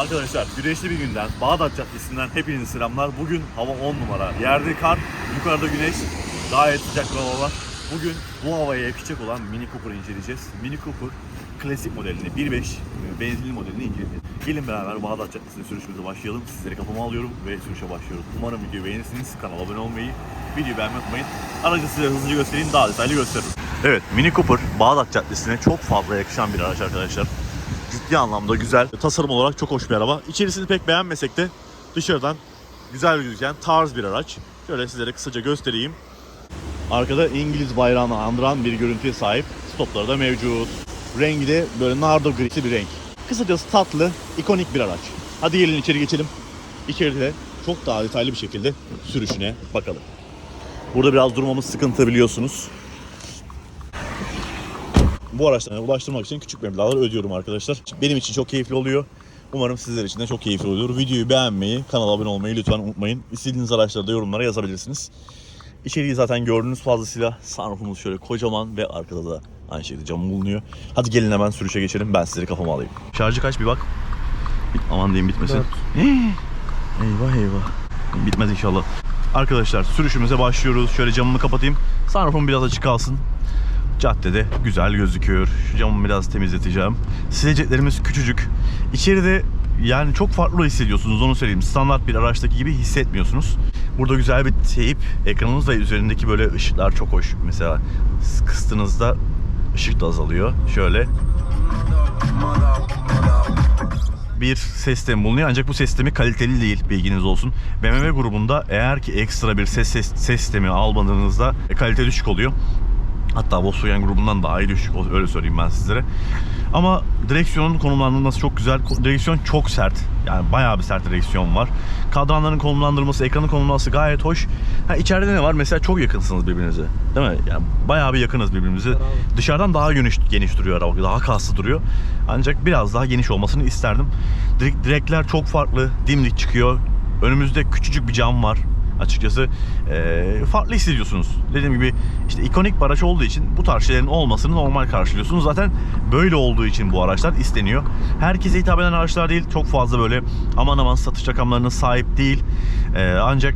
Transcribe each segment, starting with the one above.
Arkadaşlar güneşli bir günden Bağdat Caddesi'nden hepinize selamlar. Bugün hava 10 numara. Yerde kar, yukarıda güneş. Gayet sıcak bir hava var. Bugün bu havaya yakışacak olan Mini Cooper'ı inceleyeceğiz. Mini Cooper klasik modelini 1.5 benzinli modelini inceleyeceğiz. Gelin beraber Bağdat Caddesi'nde sürüşümüze başlayalım. Sizleri kafama alıyorum ve sürüşe başlıyoruz. Umarım videoyu beğenirsiniz. Kanala abone olmayı, videoyu beğenmeyi unutmayın. Aracı size hızlıca göstereyim, daha detaylı gösteririm. Evet, Mini Cooper Bağdat Caddesi'ne çok fazla yakışan bir araç arkadaşlar ciddi anlamda güzel. Tasarım olarak çok hoş bir araba. İçerisini pek beğenmesek de dışarıdan güzel gözüken tarz bir araç. Şöyle sizlere kısaca göstereyim. Arkada İngiliz bayrağını andıran bir görüntüye sahip. Stopları da mevcut. Rengi de böyle nardo grisi bir renk. Kısacası tatlı, ikonik bir araç. Hadi gelin içeri geçelim. İçeride çok daha detaylı bir şekilde sürüşüne bakalım. Burada biraz durmamız sıkıntı biliyorsunuz. Bu araçlara ulaştırmak için küçük meblağlar ödüyorum arkadaşlar. Benim için çok keyifli oluyor. Umarım sizler için de çok keyifli oluyor. Videoyu beğenmeyi, kanala abone olmayı lütfen unutmayın. İstediğiniz araçları da yorumlara yazabilirsiniz. İçeriği zaten gördüğünüz fazlasıyla sunroofumuz şöyle kocaman ve arkada da aynı şekilde cam bulunuyor. Hadi gelin hemen sürüşe geçelim. Ben sizleri kafama alayım. Şarjı kaç bir bak. Bit- Aman diyeyim bitmesin. Hii. eyvah eyvah. Bitmez inşallah. Arkadaşlar sürüşümüze başlıyoruz. Şöyle camımı kapatayım. Sunroofum biraz açık kalsın. Caddede güzel gözüküyor. Şu camımı biraz temizleteceğim. Sileceklerimiz küçücük. İçeride yani çok farklı hissediyorsunuz onu söyleyeyim. Standart bir araçtaki gibi hissetmiyorsunuz. Burada güzel bir teyip ekranınız ve üzerindeki böyle ışıklar çok hoş. Mesela kıstığınızda ışık da azalıyor. Şöyle bir ses sistemi bulunuyor ancak bu ses sistemi kaliteli değil bilginiz olsun. BMW grubunda eğer ki ekstra bir ses, ses, ses sistemi almadığınızda kalite düşük oluyor. Hatta Volkswagen grubundan daha iyi düşük öyle söyleyeyim ben sizlere. Ama direksiyonun konumlandırılması çok güzel. Direksiyon çok sert. Yani bayağı bir sert direksiyon var. Kadranların konumlandırılması, ekranın konumlandırılması gayet hoş. Ha, içeride ne var? Mesela çok yakınsınız birbirinize. Değil mi? Yani bayağı bir yakınız birbirimize. Dışarıdan daha geniş, geniş duruyor araba. Daha kaslı duruyor. Ancak biraz daha geniş olmasını isterdim. Direk, direkler çok farklı. Dimdik çıkıyor. Önümüzde küçücük bir cam var. Açıkçası eee, farklı hissediyorsunuz. Dediğim gibi işte ikonik bir araç olduğu için bu tarz şeylerin olmasını normal karşılıyorsunuz. Zaten böyle olduğu için bu araçlar isteniyor. Herkese hitap eden araçlar değil. Çok fazla böyle aman aman satış rakamlarına sahip değil. Eee, ancak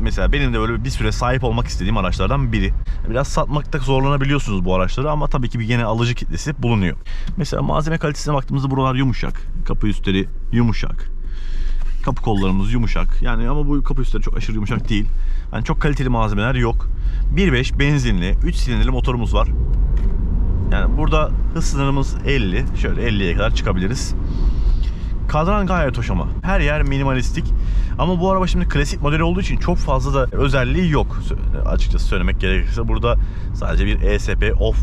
mesela benim de böyle bir süre sahip olmak istediğim araçlardan biri. Biraz satmakta zorlanabiliyorsunuz bu araçları ama tabii ki bir gene alıcı kitlesi bulunuyor. Mesela malzeme kalitesine baktığımızda buralar yumuşak. Kapı üstleri yumuşak. Kapı kollarımız yumuşak. Yani ama bu kapı üstleri çok aşırı yumuşak değil. Yani çok kaliteli malzemeler yok. 1.5 benzinli 3 silindirli motorumuz var. Yani burada hız sınırımız 50. Şöyle 50'ye kadar çıkabiliriz. Kadran gayet hoş ama. Her yer minimalistik. Ama bu araba şimdi klasik model olduğu için çok fazla da özelliği yok. Açıkçası söylemek gerekirse burada sadece bir ESP off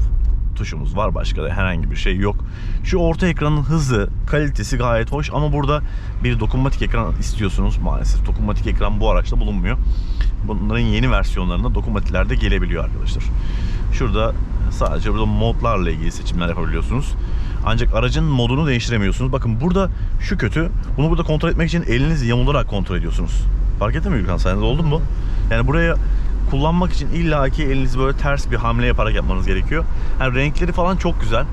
tuşumuz var. Başka da herhangi bir şey yok. Şu orta ekranın hızı, kalitesi gayet hoş ama burada bir dokunmatik ekran istiyorsunuz. Maalesef dokunmatik ekran bu araçta bulunmuyor. Bunların yeni versiyonlarında dokunmatikler de gelebiliyor arkadaşlar. Şurada sadece burada modlarla ilgili seçimler yapabiliyorsunuz. Ancak aracın modunu değiştiremiyorsunuz. Bakın burada şu kötü. Bunu burada kontrol etmek için elinizi yamularak kontrol ediyorsunuz. Fark ettin mi Gürkan? Sen de oldu mu? Yani buraya kullanmak için illaki elinizi böyle ters bir hamle yaparak yapmanız gerekiyor. Yani renkleri falan çok güzel.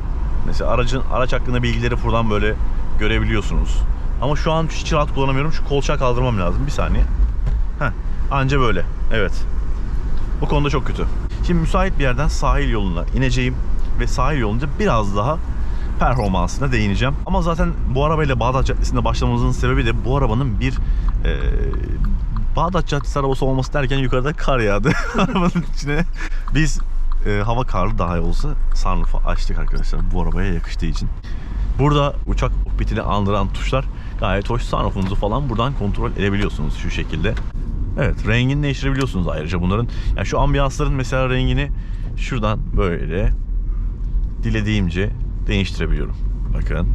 Mesela aracın araç hakkında bilgileri buradan böyle görebiliyorsunuz. Ama şu an hiç rahat kullanamıyorum. Şu kolçağı kaldırmam lazım. Bir saniye. Heh, anca böyle. Evet. Bu konuda çok kötü. Şimdi müsait bir yerden sahil yoluna ineceğim ve sahil yolunca biraz daha performansına değineceğim. Ama zaten bu arabayla Bağdat Caddesi'nde başlamamızın sebebi de bu arabanın bir e, Bağdat Caddesi arabası olması derken yukarıda kar yağdı arabanın içine. Biz e, hava karlı daha iyi olsa sunroof'u açtık arkadaşlar bu arabaya yakıştığı için. Burada uçak kokpitini andıran tuşlar gayet hoş. Sunroof'unuzu falan buradan kontrol edebiliyorsunuz şu şekilde. Evet rengini değiştirebiliyorsunuz ayrıca bunların. Yani şu ambiyansların mesela rengini şuradan böyle dilediğimce değiştirebiliyorum. Bakın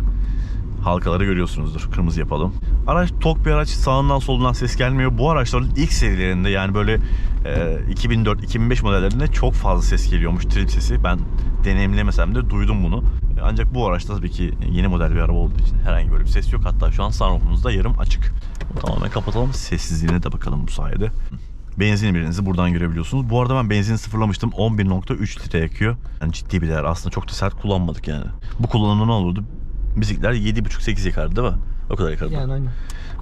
halkaları görüyorsunuzdur. Kırmızı yapalım. Araç tok bir araç sağından solundan ses gelmiyor. Bu araçların ilk serilerinde yani böyle e, 2004-2005 modellerinde çok fazla ses geliyormuş trip sesi. Ben deneyimlemesem de duydum bunu. Ancak bu araçta tabii ki yeni model bir araba olduğu için herhangi böyle bir ses yok. Hatta şu an sunroofumuz da yarım açık. Tamamen kapatalım. Sessizliğine de bakalım bu sayede. Benzin birinizi buradan görebiliyorsunuz. Bu arada ben benzin sıfırlamıştım. 11.3 litre yakıyor. Yani ciddi bir değer. Aslında çok da sert kullanmadık yani. Bu kullanımda ne olurdu? Bizimkiler 7.5-8 yakardı değil mi? O kadar yakarım. Yani aynen.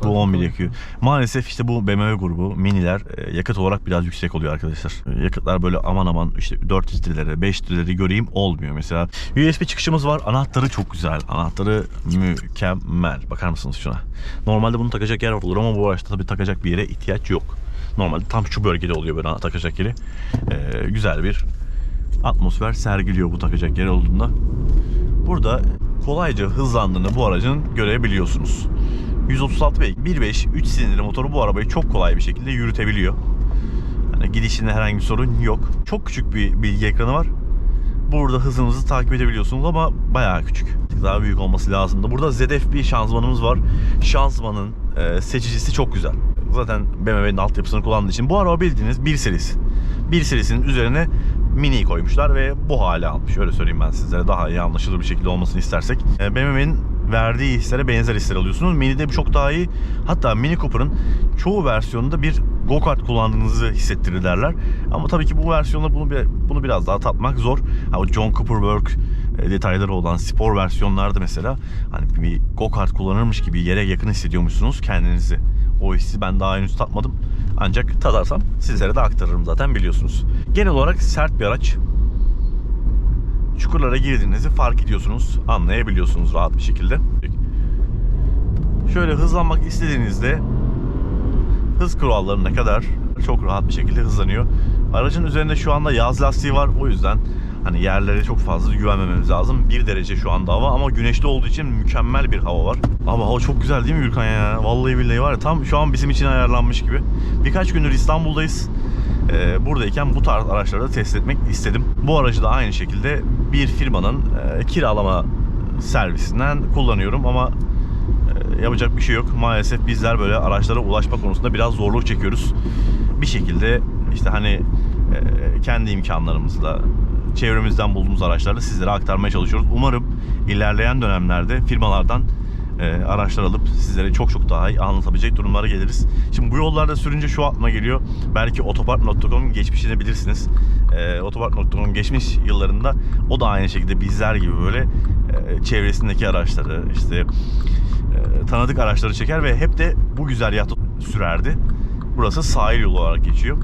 Bu 11 yakıyor. Maalesef işte bu BMW grubu miniler e, yakıt olarak biraz yüksek oluyor arkadaşlar. E, Yakıtlar böyle aman aman işte 4 litreleri 5 litreleri göreyim olmuyor mesela. USB çıkışımız var. Anahtarı çok güzel. Anahtarı mükemmel. Bakar mısınız şuna? Normalde bunu takacak yer olur ama bu araçta tabii takacak bir yere ihtiyaç yok. Normalde tam şu bölgede oluyor böyle takacak yeri. E, güzel bir atmosfer sergiliyor bu takacak yer olduğunda. Burada kolayca hızlandığını bu aracın görebiliyorsunuz. 136 beygir 1.5 3 silindirli motoru bu arabayı çok kolay bir şekilde yürütebiliyor. Hani gidişinde herhangi bir sorun yok. Çok küçük bir bilgi ekranı var. Burada hızınızı takip edebiliyorsunuz ama bayağı küçük. Daha büyük olması lazımdı. Burada ZF bir şanzımanımız var. Şanzımanın e, seçicisi çok güzel. Zaten BMW'nin altyapısını kullandığı için bu araba bildiğiniz 1 serisi. 1 serisinin üzerine mini koymuşlar ve bu hale almış. Öyle söyleyeyim ben sizlere daha iyi anlaşılır bir şekilde olmasını istersek. E, BMW'nin verdiği hislere benzer hisler alıyorsunuz. Mini'de bu çok daha iyi. Hatta Mini Cooper'ın çoğu versiyonunda bir go-kart kullandığınızı hissettirir derler. Ama tabii ki bu versiyonda bunu bunu biraz daha tatmak zor. Ha, o John Cooper Work e, detayları olan spor versiyonlarda mesela hani bir go-kart kullanırmış gibi yere yakın hissediyormuşsunuz kendinizi. O hissi ben daha henüz tatmadım. Ancak tadarsam sizlere de aktarırım zaten biliyorsunuz. Genel olarak sert bir araç çukurlara girdiğinizi fark ediyorsunuz, anlayabiliyorsunuz rahat bir şekilde. Şöyle hızlanmak istediğinizde hız kurallarına kadar çok rahat bir şekilde hızlanıyor. Aracın üzerinde şu anda yaz lastiği var. O yüzden hani yerlere çok fazla güvenmememiz lazım. 1 derece şu anda hava ama güneşli olduğu için mükemmel bir hava var. Ama hava çok güzel değil mi Gürkan ya? Vallahi billahi var ya tam şu an bizim için ayarlanmış gibi. Birkaç gündür İstanbul'dayız. Ee, buradayken bu tarz araçları da test etmek istedim. Bu aracı da aynı şekilde bir firmanın e, kiralama servisinden kullanıyorum ama e, yapacak bir şey yok. Maalesef bizler böyle araçlara ulaşma konusunda biraz zorluk çekiyoruz. Bir şekilde işte hani e, kendi imkanlarımızla çevremizden bulduğumuz araçları sizlere aktarmaya çalışıyoruz. Umarım ilerleyen dönemlerde firmalardan e, araçlar alıp sizlere çok çok daha iyi anlatabilecek durumlara geliriz. Şimdi bu yollarda sürünce şu aklıma geliyor. Belki otopark.com'un geçmişini bilirsiniz. E, otopark.com'un geçmiş yıllarında o da aynı şekilde bizler gibi böyle e, çevresindeki araçları işte e, tanıdık araçları çeker ve hep de bu güzergahta sürerdi. Burası sahil yolu olarak geçiyor.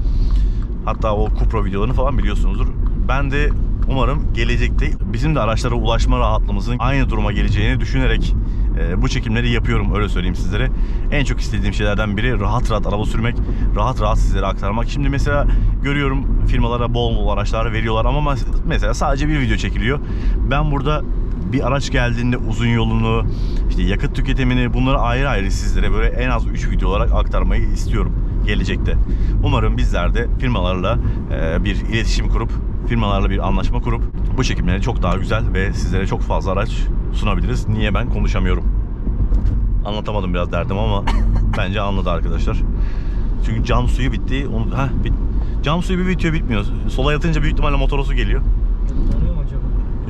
Hatta o Cupra videolarını falan biliyorsunuzdur. Ben de umarım gelecekte bizim de araçlara ulaşma rahatlığımızın aynı duruma geleceğini düşünerek e, bu çekimleri yapıyorum öyle söyleyeyim sizlere. En çok istediğim şeylerden biri rahat rahat araba sürmek, rahat rahat sizlere aktarmak. Şimdi mesela görüyorum firmalara bol bol araçlar veriyorlar ama mes- mesela sadece bir video çekiliyor. Ben burada bir araç geldiğinde uzun yolunu, işte yakıt tüketimini bunları ayrı ayrı sizlere böyle en az 3 video olarak aktarmayı istiyorum gelecekte. Umarım bizler de firmalarla e, bir iletişim kurup firmalarla bir anlaşma kurup bu çekimleri çok daha güzel ve sizlere çok fazla araç sunabiliriz. Niye ben konuşamıyorum? Anlatamadım biraz derdim ama bence anladı arkadaşlar. Çünkü cam suyu bitti. Onu, heh, bit, cam suyu bir bitiyor bitmiyor. Sola yatınca büyük ihtimalle motor su geliyor. Donuyor mu acaba?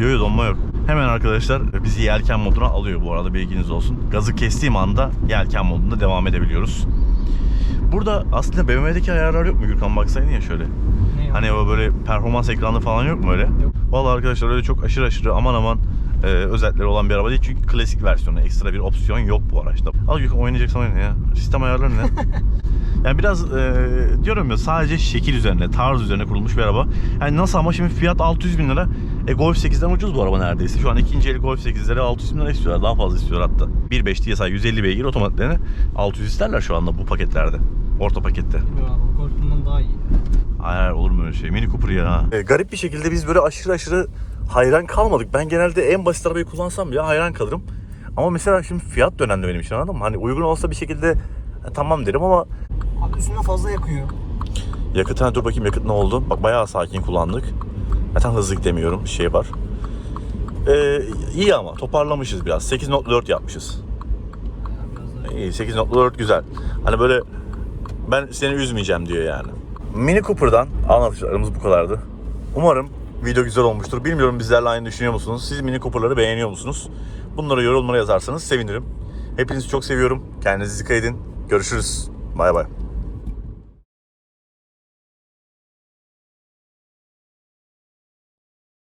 Yok yok donma yok. Hemen arkadaşlar bizi yelken moduna alıyor bu arada bilginiz olsun. Gazı kestiğim anda yelken modunda devam edebiliyoruz. Burada aslında BMW'deki ayarlar yok mu Gürkan baksaydın ya şöyle. Hani o böyle performans ekranı falan yok mu öyle? Yok. Vallahi arkadaşlar öyle çok aşırı aşırı aman aman e, özellikleri olan bir araba değil. Çünkü klasik versiyonu ekstra bir opsiyon yok bu araçta. Al Gürkan oynayacaksan oyna ya. Sistem ayarları ne? Yani biraz e, diyorum ya sadece şekil üzerine, tarz üzerine kurulmuş bir araba. Yani nasıl ama şimdi fiyat 600 bin lira. E Golf 8'den ucuz bu araba neredeyse. Şu an ikinci eli Golf 8'leri 600 bin lira istiyorlar. Daha fazla istiyorlar hatta. 1.5 DSi 150 beygir otomatiklerini 600 isterler şu anda bu paketlerde. Orta pakette. Bilmiyorum abi. Golf'undan daha iyi. Hayır olur mu öyle şey? Mini Cooper ya. E, garip bir şekilde biz böyle aşırı aşırı hayran kalmadık. Ben genelde en basit arabayı kullansam bile hayran kalırım. Ama mesela şimdi fiyat da önemli benim için anladın mı? Hani uygun olsa bir şekilde e, tamam derim ama Abi üstüne fazla yakıyor. yakıt ha, dur bakayım yakıt ne oldu? Bak bayağı sakin kullandık. Zaten hızlı gidemiyorum. Bir şey var. Ee, iyi ama toparlamışız biraz. 8.4 yapmışız. İyi 8.4 güzel. Hani böyle ben seni üzmeyeceğim diyor yani. Mini Cooper'dan anlatacaklarımız bu kadardı. Umarım video güzel olmuştur. Bilmiyorum bizlerle aynı düşünüyor musunuz? Siz Mini Cooper'ları beğeniyor musunuz? Bunları yorumlara yazarsanız sevinirim. Hepinizi çok seviyorum. Kendinize dikkat edin. Görüşürüz. Bay bay.